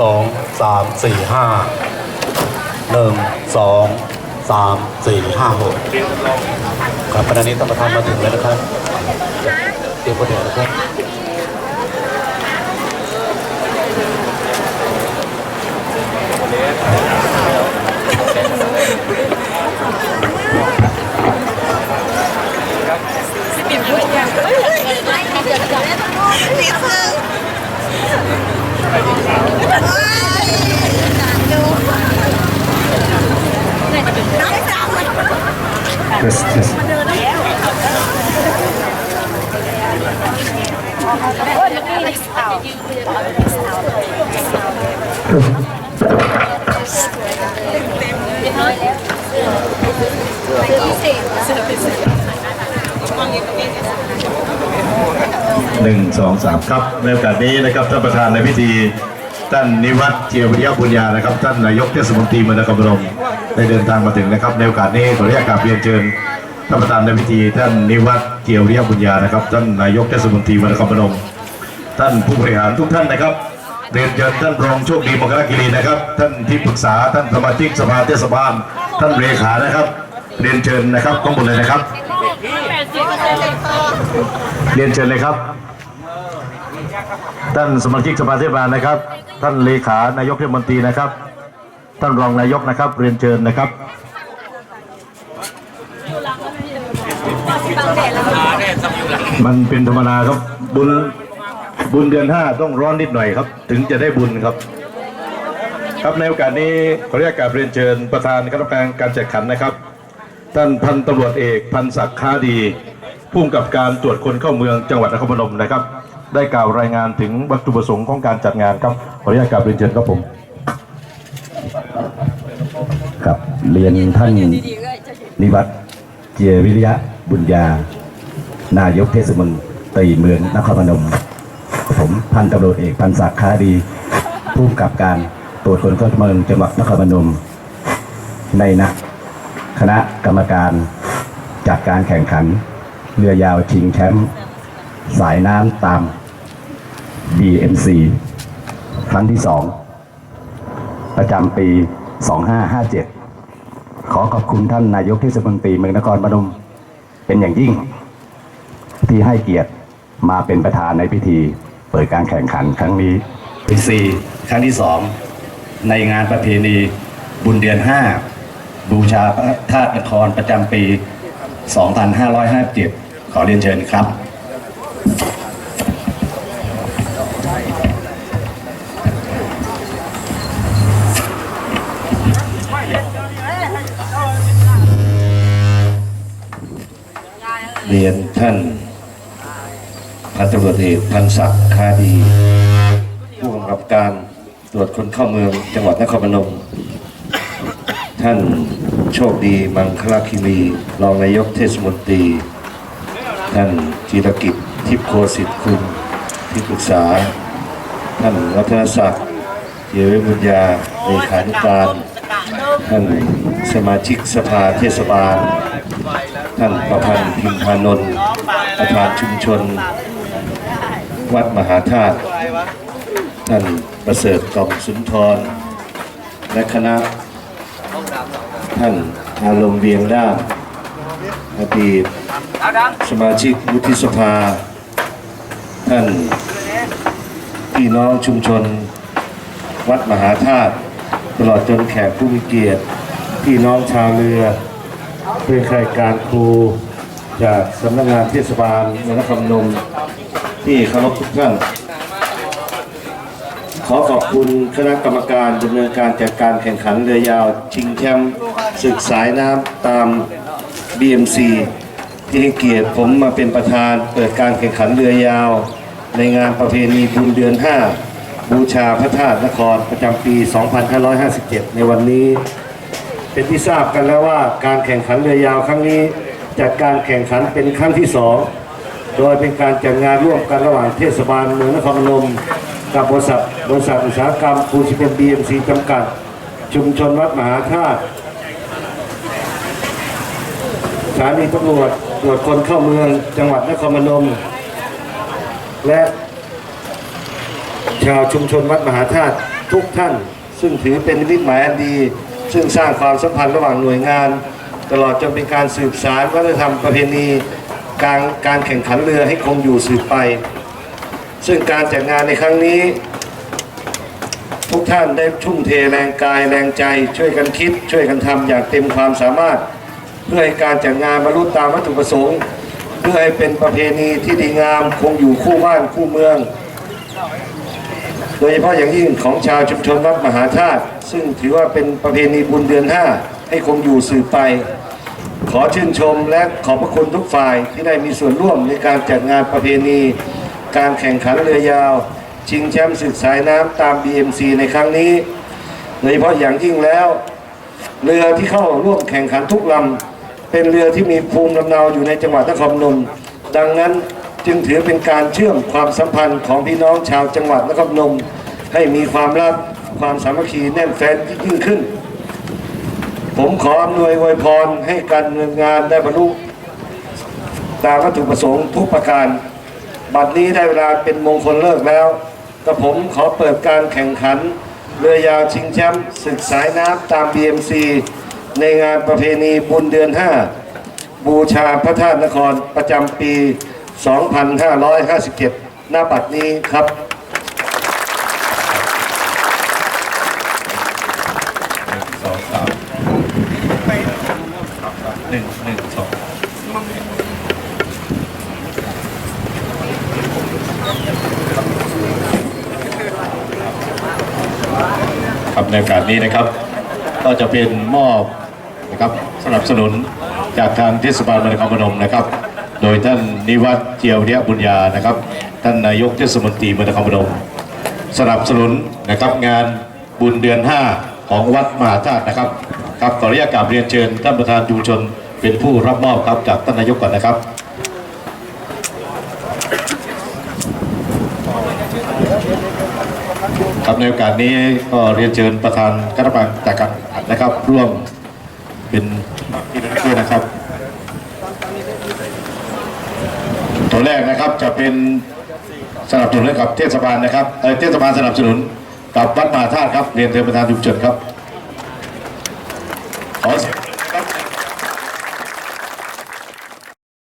สองสามสี่ห้าหนึ่งสองสามสี่ห้าหกครับขณะนี้ท่านประธานมาถึงแล้วนะครับเตรียมกระเดียวนะครับ หนึ่งสองสามครับในโอกาสนี้นะครับท่านประธานในพิธีท่านนิวัฒน์เจียวิริยบุญญานะครับ ท่านนายกเทศมนตรีเมืองนครพนม ได้เดินทางมาถึงนะครับ ในโอกาสนี้ขออนุญาตกราบเรียนเชิญท่านประธานในพิธี ท่านนิวัฒน์เจียวิริยบุญญานะครับ ท่านนายกเทศมนตรีเมืองนครพนมท่านผู้บริหารทุกท่านนะครับเรียนเชิญท่านรองโชคดีมงคลกิรีนะครับ ท่านที่ปรึกษาท่านสมาชิกสภาเทศบาล ท่านเลขานะครับ เรียนเชิญนะครับข้างบนเลยนะครับ เรียนเชิญเลยครับ ท่านสมาชิกสภาเทศบาลนะครับ ท่านเลขานายกเทศมนตรีนะครับ ท่านรองนายกนะครับ เรียนเชิญนะครับมันเป็นธรรมดาครับบุญบุญเดือนห้าต้องร้อนนิดหน่อยครับ ถึงจะได้บุญครับ ครับในโอกาสนี้ขออนุญาตกราบเรียนเชิญประธานคณะกรรมการการจัดขันนะครับ ท่านพันตำรวจเอกพันศักดิ์ค้าดีผู้กำกับการตรวจคนเข้าเมืองจังหวัดนครพนมนะครับ ได้กล่าวรายงานถึงวัตถุประสงค์ของการจัดงานครับขออนุญาตกราบเรียนเชิญครับผม ครับ เรียนท่านนิวัฒน์เจียวิริยะบุญญา นายกเทศมนตรีเมืองนครพนม ผมพันตำรวจเอกพันศักดิ์ค้าดีผู้กำกับการตรวจคนเข้าเมืองจังหวัดนครพนม ในนะคณะกรรมการจัดการแข่งขัน เรือยาวชิงแชมป์สายน้ำตาม BMC ครั้งที่สองประจำปี 2557 ขอขอบคุณท่านนายกเทศมนตรีเมืองนครพนมเป็นอย่างยิ่ง ที่ให้เกียรติมาเป็นประธานในพิธี เปิดการแข่งขันครั้งนี้ปีสี่ครั้งที่สองในงานประเพณีบุญเดือน5บูชาพระธาตุนครประจำปี 2557 ขอเรียนเชิญครับ เรียนท่านพันตำรวจเอกพันศักดิ์คาดี ผู้กำกับการตรวจคนเข้าเมืองจังหวัดนครพนม ท่านโชคดีมังคลาคิรีรองนายกเทศมนตรี ท่านจีรกิจทิพโคสิทธิ์คุณที่ปรึกษา ท่านวัฒนศักดิ์เยวิบุญญาเลขาธิการท่านสมาชิกสภาเทศบาล ท่านประพันธ์พิมพานนท์ประธานชุมชน วัดมหาธาตุท่านประเสริฐกอมสุนทร และคณะ ท่านอารมณ์เวียงด้านอดีตสมาชิกวุฒิสภา ท่านพี่น้องชุมชน วัดมหาธาตุตลอดจนแขกผู้มีเกียรติ พี่น้องชาวเรือ เป็นข้าราชการครูจากสำนักงานเทศบาลเมืองนครพนมที่เคารพทุกท่านขอขอบคุณคณะกรรมการดำเนินการจัดการแข่งขันเรือยาวชิงแชมป์ศึกสายน้ำตาม BMC ที่ให้เกียรติผมมาเป็นประธานเปิดการแข่งขันเรือยาว ในงานประเพณีบุญเดือน 5 บูชาพระธาตุนครประจำปี 2557 ในวันนี้ เป็นที่ทราบกันแล้วว่าการแข่งขันเรือยาวครั้งนี้จัดการแข่งขันเป็นครั้งที่สองโดยเป็นการจัดงานร่วมกันระหว่างเทศบาลเมืองนครพนมกับบริษัทบริษัทอุตสาหกรรมปูนซีเมนบีเอ็มซีจำกัด ชุมชนวัดมหาธาตุสถานีตำรวจตรวจคนเข้าเมืองจังหวัดนครพนม และชาวชุมชนวัดมหาธาตุทุกท่าน ซึ่งถือเป็นนิมิตหมายอันดี ซึ่งสร้างความสัมพันธ์ระหว่างหน่วยงาน ตลอดจนเป็นการสืบสารวัฒนธรรมประเพณีการการแข่งขันเรือให้คงอยู่สืบไป ซึ่งการจัดงานในครั้งนี้ ทุกท่านได้ทุ่มเทแรงกายแรงใจ ช่วยกันคิด ช่วยกันทำอย่างเต็มความสามารถ เพื่อให้การจัดงานบรรลุตามวัตถุประสงค์ เพื่อให้เป็นประเพณีที่ดีงามคงอยู่คู่บ้านคู่เมือง โดยเฉพาะอย่างยิ่งของชาวชุมชนวัดมหาธาตุซึ่งถือว่าเป็นประเพณีบุญเดือนห้าให้คงอยู่สืบไป ขอชื่นชมและขอบพระคุณทุกฝ่ายที่ได้มีส่วนร่วมในการจัดงานประเพณี การแข่งขันเรือยาว ชิงแชมป์ศึกสายน้ำตาม BMC ในครั้งนี้โดยเฉพาะอย่างยิ่งแล้ว เรือที่เข้าร่วมแข่งขันทุกลำเป็นเรือที่มีภูมิลำเนาอยู่ในจังหวัดนครพนมดังนั้น จึงถือเป็นการเชื่อมความสัมพันธ์ของพี่น้องชาวจังหวัดนครพนม ให้มีความรักความสามัคคีแน่นแฟ้นยิ่งขึ้น ผมขออำนวยอวยพรให้การเนินงานได้บรรลุตามวัตถุประสงค์ทุกประการ บัดนี้ได้เวลาเป็นมงคลเลิกแล้วกับผมขอเปิดการแข่งขัน เรือยาวชิงแชมป์ศึกสายน้ำตาม BMC ในงานประเพณีบุญเดือน 5 บูชาพระธาตุนครประจำปี 2557 หน้าบัดนี้ครับ สองสามหนึ่งหนึ่งสองครับในโอกาสนี้นะครับ ก็จะเป็นมอบนะครับสนับสนุนจากทางเทศบาลเมืองนครพนมนะครับ โดยท่านนิวัฒน์เจียวเนียบุญญานะครับ ท่านนายกเทศมนตรีเมืองนครพนมสนับสนุนนะครับงานบุญเดือน 5 ของวัดมหาธาตุนะครับครับขออนุญาตกราบเรียนเชิญท่านประธานชุมชนเป็นผู้รับมอบครับจากท่านนายกก่อนนะครับครับในโอกาสนี้ก็เรียนเชิญประธานคณะกรรมการจัดการนะครับ ร่วมเป็นที่ระลึกด้วยนะครับ นแรกนะครับจะเป็นสนับสนุนให้กับเทศบาลนะครับเทศบาลสนับสนุนกับวัดมหาธาตุครับเรียนเชิญประธานชุมชนครับ